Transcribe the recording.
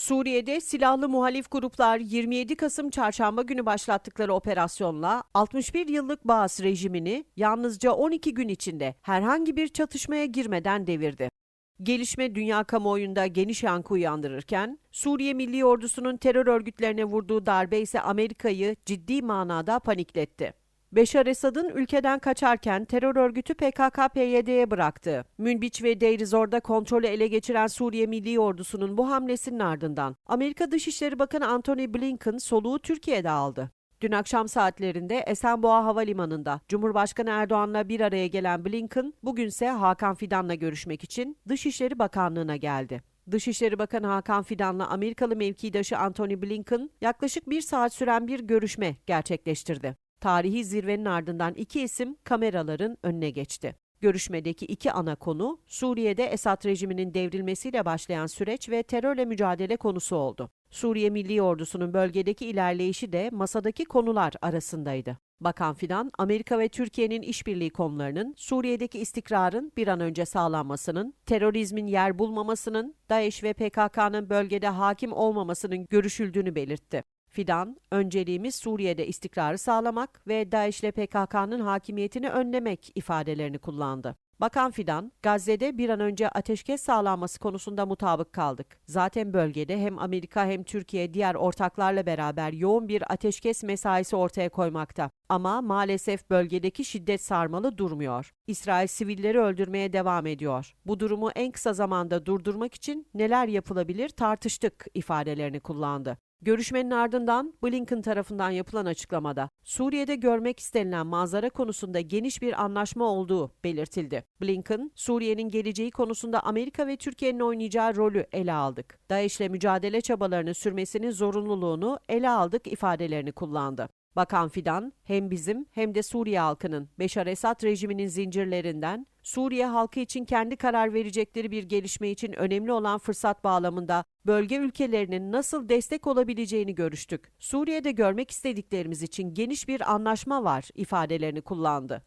Suriye'de silahlı muhalif gruplar 27 Kasım çarşamba günü başlattıkları operasyonla 61 yıllık Baas rejimini yalnızca 12 gün içinde herhangi bir çatışmaya girmeden devirdi. Gelişme dünya kamuoyunda geniş yankı uyandırırken, Suriye Milli Ordusu'nun terör örgütlerine vurduğu darbe ise Amerika'yı ciddi manada panikletti. Beşar Esad'ın ülkeden kaçarken terör örgütü PKK-PYD'ye bıraktı. Münbiç ve Deir ez-Zor'da kontrolü ele geçiren Suriye Milli Ordusu'nun bu hamlesinin ardından Amerika Dışişleri Bakanı Antony Blinken soluğu Türkiye'de aldı. Dün akşam saatlerinde Esenboğa Havalimanı'nda Cumhurbaşkanı Erdoğan'la bir araya gelen Blinken, bugünse Hakan Fidan'la görüşmek için Dışişleri Bakanlığı'na geldi. Dışişleri Bakanı Hakan Fidan'la Amerikalı mevkidaşı Antony Blinken yaklaşık bir saat süren bir görüşme gerçekleştirdi. Tarihi zirvenin ardından iki isim kameraların önüne geçti. Görüşmedeki iki ana konu Suriye'de Esad rejiminin devrilmesiyle başlayan süreç ve terörle mücadele konusu oldu. Suriye Milli Ordusu'nun bölgedeki ilerleyişi de masadaki konular arasındaydı. Bakan Fidan, Amerika ve Türkiye'nin işbirliği konularının Suriye'deki istikrarın bir an önce sağlanmasının, terörizmin yer bulmamasının, DAEŞ ve PKK'nın bölgede hakim olmamasının görüşüldüğünü belirtti. Fidan, önceliğimiz Suriye'de istikrarı sağlamak ve DAEŞ ile PKK'nın hakimiyetini önlemek ifadelerini kullandı. Bakan Fidan, Gazze'de bir an önce ateşkes sağlanması konusunda mutabık kaldık. Zaten bölgede hem Amerika hem Türkiye diğer ortaklarla beraber yoğun bir ateşkes mesaisi ortaya koymakta. Ama maalesef bölgedeki şiddet sarmalı durmuyor. İsrail sivilleri öldürmeye devam ediyor. Bu durumu en kısa zamanda durdurmak için neler yapılabilir tartıştık ifadelerini kullandı. Görüşmenin ardından Blinken tarafından yapılan açıklamada Suriye'de görmek istenilen manzara konusunda geniş bir anlaşma olduğu belirtildi. Blinken, Suriye'nin geleceği konusunda Amerika ve Türkiye'nin oynayacağı rolü ele aldık. DAEŞ'le mücadele çabalarını sürmesinin zorunluluğunu ele aldık ifadelerini kullandı. Bakan Fidan, hem bizim hem de Suriye halkının Beşar Esad rejiminin zincirlerinden Suriye halkı için kendi karar verecekleri bir gelişme için önemli olan fırsat bağlamında bölge ülkelerinin nasıl destek olabileceğini görüştük. Suriye'de görmek istediklerimiz için geniş bir anlaşma var ifadelerini kullandı.